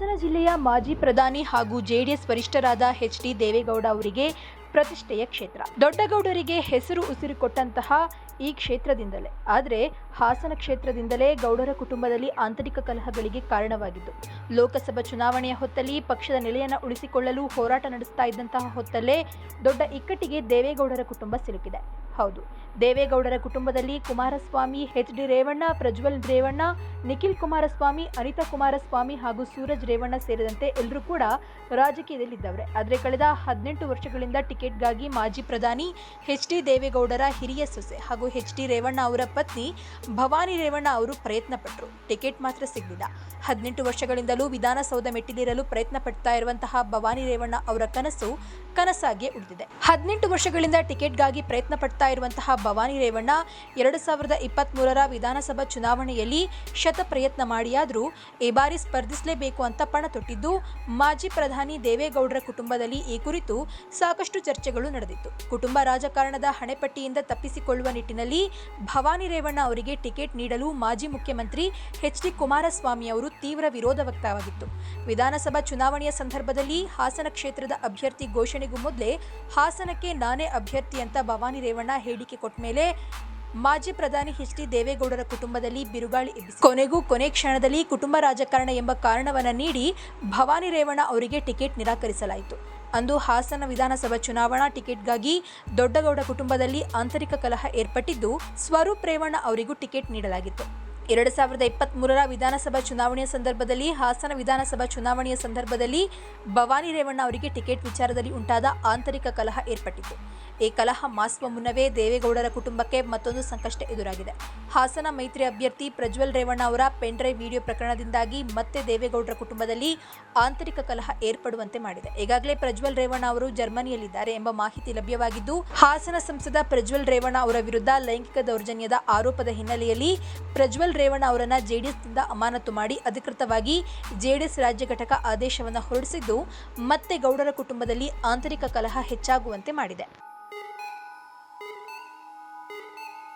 ಹಾಸನ ಜಿಲ್ಲೆಯ ಮಾಜಿ ಪ್ರಧಾನಿ ಹಾಗೂ ಜೆಡಿಎಸ್ ವರಿಷ್ಠರಾದ ಎಚ್ ಡಿ ದೇವೇಗೌಡ ಅವರಿಗೆ ಪ್ರತಿಷ್ಠೆಯ ಕ್ಷೇತ್ರ. ದೊಡ್ಡಗೌಡರಿಗೆ ಹೆಸರು ಉಸಿರು ಕೊಟ್ಟಂತಹ ಈ ಕ್ಷೇತ್ರದಿಂದಲೇ. ಆದರೆ ಹಾಸನ ಕ್ಷೇತ್ರದಿಂದಲೇ ಗೌಡರ ಕುಟುಂಬದಲ್ಲಿ ಆಂತರಿಕ ಕಲಹಗಳಿಗೆ ಕಾರಣವಾಗಿದ್ದು, ಲೋಕಸಭಾ ಚುನಾವಣೆಯ ಹೊತ್ತಲ್ಲಿ ಪಕ್ಷದ ನೆಲೆಯನ್ನು ಉಳಿಸಿಕೊಳ್ಳಲು ಹೋರಾಟ ನಡೆಸ್ತಾ ಇದ್ದಂತಹ ಹೊತ್ತಲ್ಲೇ ದೊಡ್ಡ ಇಕ್ಕಟ್ಟಿಗೆ ದೇವೇಗೌಡರ ಕುಟುಂಬ ಸಿಲುಕಿದೆ. ಹೌದು. ದೇವೇಗೌಡರ ಕುಟುಂಬದಲ್ಲಿ ಕುಮಾರಸ್ವಾಮಿ ಎಚ್ ಡಿ ರೇವಣ್ಣ, ಪ್ರಜ್ವಲ್ ರೇವಣ್ಣ, ನಿಖಿಲ್ ಕುಮಾರಸ್ವಾಮಿ, ಅನಿತಾ ಕುಮಾರಸ್ವಾಮಿ ಹಾಗೂ ಸೂರಜ್ ರೇವಣ್ಣ ಸೇರಿದಂತೆ ಎಲ್ಲರೂ ಕೂಡ ರಾಜಕೀಯದಲ್ಲಿದ್ದವ್ರೆ. ಆದರೆ ಕಳೆದ ಹದಿನೆಂಟು ವರ್ಷಗಳಿಂದ ಟಿಕೆಟ್ಗಾಗಿ ಮಾಜಿ ಪ್ರಧಾನಿ ಎಚ್ ಡಿ ದೇವೇಗೌಡರ ಹಿರಿಯ ಸೊಸೆ ಹಾಗೂ ಎಚ್ ಡಿ ರೇವಣ್ಣ ಅವರ ಪತ್ನಿ ಭವಾನಿ ರೇವಣ್ಣ ಅವರು ಪ್ರಯತ್ನ ಪಟ್ಟರು ಟಿಕೆಟ್ ಮಾತ್ರ ಸಿಗಲಿಲ್ಲ. ಹದಿನೆಂಟು ವರ್ಷಗಳಿಂದಲೂ ವಿಧಾನಸೌಧ ಮೆಟ್ಟಿಲೇರಲು ಪ್ರಯತ್ನ ಪಡ್ತಾ ಇರುವಂತಹ ಭವಾನಿ ರೇವಣ್ಣ ಅವರ ಕನಸು ಕನಸಾಗಿಯೇ ಉಳಿದಿದೆ. ಹದಿನೆಂಟು ವರ್ಷಗಳಿಂದ ಟಿಕೆಟ್ಗಾಗಿ ಪ್ರಯತ್ನ ಪಡ್ತಾ ಇರುವಂತಹ ಭವಾನಿ ರೇವಣ್ಣ ಎರಡು ಸಾವಿರದ ಇಪ್ಪತ್ತ್ ಮೂರರ ವಿಧಾನಸಭಾ ಚುನಾವಣೆಯಲ್ಲಿ ಶತ ಪ್ರಯತ್ನ ಮಾಡಿಯಾದರೂ ಈ ಬಾರಿ ಸ್ಪರ್ಧಿಸಲೇಬೇಕು ಅಂತ ಪಣ ತೊಟ್ಟಿದ್ದು, ಮಾಜಿ ಪ್ರಧಾನಿ ದೇವೇಗೌಡರ ಕುಟುಂಬದಲ್ಲಿ ಈ ಕುರಿತು ಸಾಕಷ್ಟು ಚರ್ಚೆಗಳು ನಡೆದಿತ್ತು. ಕುಟುಂಬ ರಾಜಕಾರಣದ ಹಣೆಪಟ್ಟಿಯಿಂದ ತಪ್ಪಿಸಿಕೊಳ್ಳುವ ನಿಟ್ಟಿನಲ್ಲಿ ಭವಾನಿ ರೇವಣ್ಣ ಅವರಿಗೆ ಟಿಕೆಟ್ ನೀಡಲು ಮಾಜಿ ಮುಖ್ಯಮಂತ್ರಿ ಎಚ್ ಡಿ ಕುಮಾರಸ್ವಾಮಿ ಅವರು ತೀವ್ರ ವಿರೋಧ ವ್ಯಕ್ತವಾಗಿತ್ತು. ವಿಧಾನಸಭಾ ಚುನಾವಣೆಯ ಸಂದರ್ಭದಲ್ಲಿ ಹಾಸನ ಕ್ಷೇತ್ರದ ಅಭ್ಯರ್ಥಿ ಘೋಷಣೆಗೂ ಮೊದಲೇ ಹಾಸನಕ್ಕೆ ನಾನೇ ಅಭ್ಯರ್ಥಿ ಅಂತ ಭವಾನಿ ರೇವಣ್ಣ ಹೇಳಿಕೆ ಕೊಟ್ಟ ಮೇಲೆ ಮಾಜಿ ಪ್ರಧಾನಿ ಎಚ್ ಡಿ ದೇವೇಗೌಡರ ಕುಟುಂಬದಲ್ಲಿ ಬಿರುಗಾಳಿ ಕೊನೆಗೂ ಕೊನೆ ಕ್ಷಣದಲ್ಲಿ ಕುಟುಂಬ ರಾಜಕಾರಣ ಎಂಬ ಕಾರಣವನ್ನ ನೀಡಿ ಭವಾನಿ ರೇವಣ್ಣ ಅವರಿಗೆ ಟಿಕೆಟ್ ನಿರಾಕರಿಸಲಾಯಿತು. ಅಂದು ಹಾಸನ ವಿಧಾನಸಭಾ ಚುನಾವಣಾ ಟಿಕೆಟ್ಗಾಗಿ ದೊಡ್ಡಗೌಡ ಕುಟುಂಬದಲ್ಲಿ ಆಂತರಿಕ ಕಲಹ ಏರ್ಪಟ್ಟಿದ್ದು ಸ್ವರೂಪ್ ರೇವಣ್ಣ ಅವರಿಗೂ ಟಿಕೆಟ್ ನೀಡಲಾಗಿತ್ತು. ಎರಡು ಸಾವಿರದ ಇಪ್ಪತ್ತ್ ಮೂರರ ವಿಧಾನಸಭಾ ಚುನಾವಣೆಯ ಸಂದರ್ಭದಲ್ಲಿ, ಹಾಸನ ವಿಧಾನಸಭಾ ಚುನಾವಣೆಯ ಸಂದರ್ಭದಲ್ಲಿ ಭವಾನಿ ರೇವಣ್ಣ ಅವರಿಗೆ ಟಿಕೆಟ್ ವಿಚಾರದಲ್ಲಿ ಉಂಟಾದ ಆಂತರಿಕ ಕಲಹ ಏರ್ಪಟ್ಟಿತ್ತು. ಈ ಕಲಹ ಮಾಸುವ ಮುನ್ನವೇ ದೇವೇಗೌಡರ ಕುಟುಂಬಕ್ಕೆ ಮತ್ತೊಂದು ಸಂಕಷ್ಟ ಎದುರಾಗಿದೆ. ಹಾಸನ ಮೈತ್ರಿ ಅಭ್ಯರ್ಥಿ ಪ್ರಜ್ವಲ್ ರೇವಣ್ಣ ಅವರ ಪೆಂಡ್ರೈವ್ ವಿಡಿಯೋ ಪ್ರಕರಣದಿಂದಾಗಿ ಮತ್ತೆ ದೇವೇಗೌಡರ ಕುಟುಂಬದಲ್ಲಿ ಆಂತರಿಕ ಕಲಹ ಏರ್ಪಡುವಂತೆ ಮಾಡಿದೆ. ಈಗಾಗಲೇ ಪ್ರಜ್ವಲ್ ರೇವಣ್ಣ ಅವರು ಜರ್ಮನಿಯಲ್ಲಿದ್ದಾರೆ ಎಂಬ ಮಾಹಿತಿ ಲಭ್ಯವಾಗಿದ್ದು, ಹಾಸನ ಸಂಸದ ಪ್ರಜ್ವಲ್ ರೇವಣ್ಣ ಅವರ ವಿರುದ್ಧ ಲೈಂಗಿಕ ದೌರ್ಜನ್ಯದ ಆರೋಪದ ಹಿನ್ನೆಲೆಯಲ್ಲಿ ಪ್ರಜ್ವಲ್ ರೇವಣ್ಣ ಅವರನ್ನ ಜೆಡಿಎಸ್ನಿಂದ ಅಮಾನತು ಮಾಡಿ ಅಧಿಕೃತವಾಗಿ ಜೆಡಿಎಸ್ ರಾಜ್ಯ ಘಟಕ ಆದೇಶವನ್ನು ಹೊರಡಿಸಿದ್ದು, ಮತ್ತೆ ಗೌಡರ ಕುಟುಂಬದಲ್ಲಿ ಆಂತರಿಕ ಕಲಹ ಹೆಚ್ಚಾಗುವಂತೆ ಮಾಡಿದೆ.